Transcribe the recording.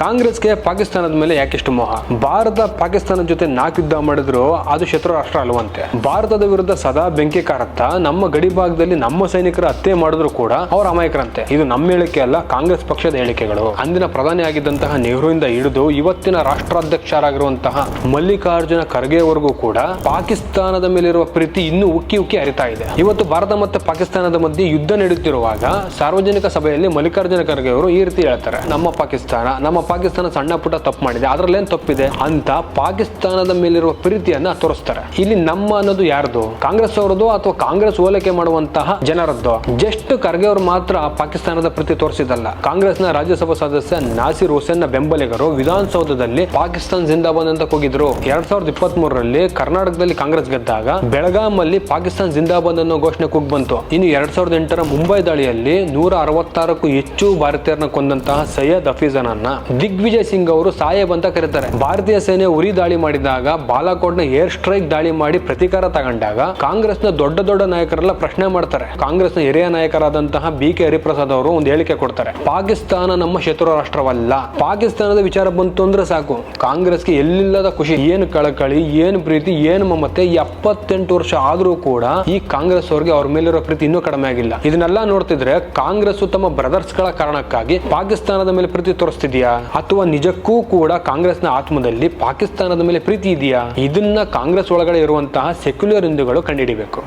ಕಾಂಗ್ರೆಸ್ಗೆ ಪಾಕಿಸ್ತಾನದ ಮೇಲೆ ಯಾಕೆಷ್ಟು ಮೋಹ? ಭಾರತ ಪಾಕಿಸ್ತಾನದ ಜೊತೆ ನಾಲ್ಕು ಯುದ್ಧ ಮಾಡಿದ್ರು, ಅದು ಶತ್ರು ರಾಷ್ಟ್ರ ಅಲ್ವಂತೆ. ಭಾರತದ ವಿರುದ್ಧ ಸದಾ ಬೆಂಕಿ ಕಾರತ್ತ, ನಮ್ಮ ಗಡಿ ಭಾಗದಲ್ಲಿ ನಮ್ಮ ಸೈನಿಕರ ಹತ್ಯೆ ಮಾಡಿದ್ರು ಕೂಡ ಅವ್ರ ಅಮಾಯಕರಂತೆ. ಇದು ನಮ್ಮ ಹೇಳಿಕೆ ಅಲ್ಲ, ಕಾಂಗ್ರೆಸ್ ಪಕ್ಷದ ಹೇಳಿಕೆಗಳು. ಅಂದಿನ ಪ್ರಧಾನಿ ಆಗಿದ್ದಂತಹ ನೆಹರುವಿಂದ ಹಿಡಿದು ಇವತ್ತಿನ ರಾಷ್ಟ್ರಾಧ್ಯಕ್ಷರಾಗಿರುವಂತಹ ಮಲ್ಲಿಕಾರ್ಜುನ ಖರ್ಗೆವರೆಗೂ ಕೂಡ ಪಾಕಿಸ್ತಾನದ ಮೇಲಿರುವ ಪ್ರೀತಿ ಇನ್ನೂ ಉಕ್ಕಿ ಉಕ್ಕಿ ಹರಿತಾ ಇದೆ. ಇವತ್ತು ಭಾರತ ಮತ್ತು ಪಾಕಿಸ್ತಾನದ ಮಧ್ಯೆ ಯುದ್ಧ ನಡೆಯುತ್ತಿರುವಾಗ ಸಾರ್ವಜನಿಕ ಸಭೆಯಲ್ಲಿ ಮಲ್ಲಿಕಾರ್ಜುನ ಖರ್ಗೆ ಅವರು ಈ ರೀತಿ ಹೇಳ್ತಾರೆ. ನಮ್ಮ ಪಾಕಿಸ್ತಾನ, ನಮ್ಮ ಪಾಕಿಸ್ತಾನ ಸಣ್ಣ ಪುಟ್ಟ ತಪ್ಪು ಮಾಡಿದೆ. ಅದ್ರಲ್ಲೇನ್ ತಪ್ಪಿದೆ ಅಂತ ಪಾಕಿಸ್ತಾನದ ಮೇಲಿರುವ ಪ್ರೀತಿಯನ್ನ ತೋರಿಸ್ತಾರೆ. ಇಲ್ಲಿ ನಮ್ಮ ಅನ್ನೋದು ಯಾರ್ದು? ಕಾಂಗ್ರೆಸ್ ಅವರದು ಅಥವಾ ಕಾಂಗ್ರೆಸ್ ಓಲೈಕೆ ಮಾಡುವಂತಹ ಜನರದ್ದು? ಜಸ್ಟ್ ಖರ್ಗೆ ಅವರು ಮಾತ್ರ ಪಾಕಿಸ್ತಾನದ ಪ್ರೀತಿ ತೋರಿಸಿದಲ್ಲ ಕಾಂಗ್ರೆಸ್ನ ರಾಜ್ಯಸಭಾ ಸದಸ್ಯ ನಾಸಿರ್ ಹುಸೇನ್ನ ಬೆಂಬಲಿಗರು ವಿಧಾನಸೌಧದಲ್ಲಿ ಪಾಕಿಸ್ತಾನ ಜಿಂದಾಬಾದ್ ಅಂತ ಕೂಗಿದ್ರು. ಎರಡ್ ಸಾವಿರದ ಇಪ್ಪತ್ತ್ ಮೂರರಲ್ಲಿ ಕರ್ನಾಟಕದಲ್ಲಿ ಕಾಂಗ್ರೆಸ್ ಗೆದ್ದಾಗ ಬೆಳಗಾಂ ಅಲ್ಲಿ ಪಾಕಿಸ್ತಾನ ಜಿಂದಾಬಾದ್ ಅನ್ನೋ ಘೋಷಣೆ ಕೂಗ್ ಬಂತು. ಇನ್ನು ಎರಡ್ ಸಾವಿರದ ಎಂಟರ ಮುಂಬೈ ದಾಳಿಯಲ್ಲಿ ನೂರ ಅರವತ್ತಾರಕ್ಕೂ ಹೆಚ್ಚು ಭಾರತೀಯರನ್ನ ಕೊಂದಂತಹ ಸೈಯದ್ ಹಫೀಜನನ್ನ ದಿಗ್ವಿಜಯ್ ಸಿಂಗ್ ಅವರು ಸಾಹೇಬ್ ಅಂತ ಕರೀತಾರೆ. ಭಾರತೀಯ ಸೇನೆ ಉರಿ ದಾಳಿ ಮಾಡಿದಾಗ ಬಾಲಾಕೋಟ್ನ ಏರ್ ಸ್ಟ್ರೈಕ್ ದಾಳಿ ಮಾಡಿ ಪ್ರತೀಕಾರ ತಗೊಂಡಾಗ, ಕಾಂಗ್ರೆಸ್ನ ದೊಡ್ಡ ದೊಡ್ಡ ನಾಯಕರೆಲ್ಲ ಪ್ರಶ್ನೆ ಮಾಡ್ತಾರೆ. ಕಾಂಗ್ರೆಸ್ನ ಹಿರಿಯ ನಾಯಕರಾದಂತಹ ಬಿ ಕೆ ಹರಿಪ್ರಸಾದ್ ಅವರು ಒಂದು ಹೇಳಿಕೆ ಕೊಡ್ತಾರೆ. ಪಾಕಿಸ್ತಾನ ನಮ್ಮ ಶತ್ರು ರಾಷ್ಟ್ರವಲ್ಲ. ಪಾಕಿಸ್ತಾನದ ವಿಚಾರ ಬಂತು ಅಂದ್ರೆ ಸಾಕು. ಕಾಂಗ್ರೆಸ್ಗೆ ಎಲ್ಲಿಲ್ಲದ ಖುಷಿ? ಏನು ಕಳಕಳಿ? ಏನು ಪ್ರೀತಿ? ಏನು ಮಮತೆ? ಎಪ್ಪತ್ತೆಂಟು ವರ್ಷ ಆದ್ರೂ ಕೂಡ ಈ ಕಾಂಗ್ರೆಸ್ ಅವ್ರಿಗೆ ಅವ್ರ ಮೇಲಿರೋ ಪ್ರೀತಿ ಇನ್ನೂ ಕಡಿಮೆ ಆಗಿಲ್ಲ. ಇದನ್ನೆಲ್ಲ ನೋಡ್ತಿದ್ರೆ ಕಾಂಗ್ರೆಸ್ ತಮ್ಮ ಬ್ರದರ್ಸ್ಗಳ ಕಾರಣಕ್ಕಾಗಿ ಪಾಕಿಸ್ತಾನದ ಮೇಲೆ ಪ್ರೀತಿ ತೋರಿಸ್ತಿದ್ಯಾ? ಅಥವಾ ನಿಜಕ್ಕೂ ಕೂಡ ಕಾಂಗ್ರೆಸ್ನ ಆತ್ಮದಲ್ಲಿ ಪಾಕಿಸ್ತಾನದ ಮೇಲೆ ಪ್ರೀತಿ ಇದೆಯಾ? ಇದನ್ನ ಕಾಂಗ್ರೆಸ್ ಒಳಗಡೆ ಇರುವಂತಹ ಸೆಕ್ಯುಲರ್ ಹಿಂದೂಗಳು ಕಂಡುಹಿಡಿಬೇಕು.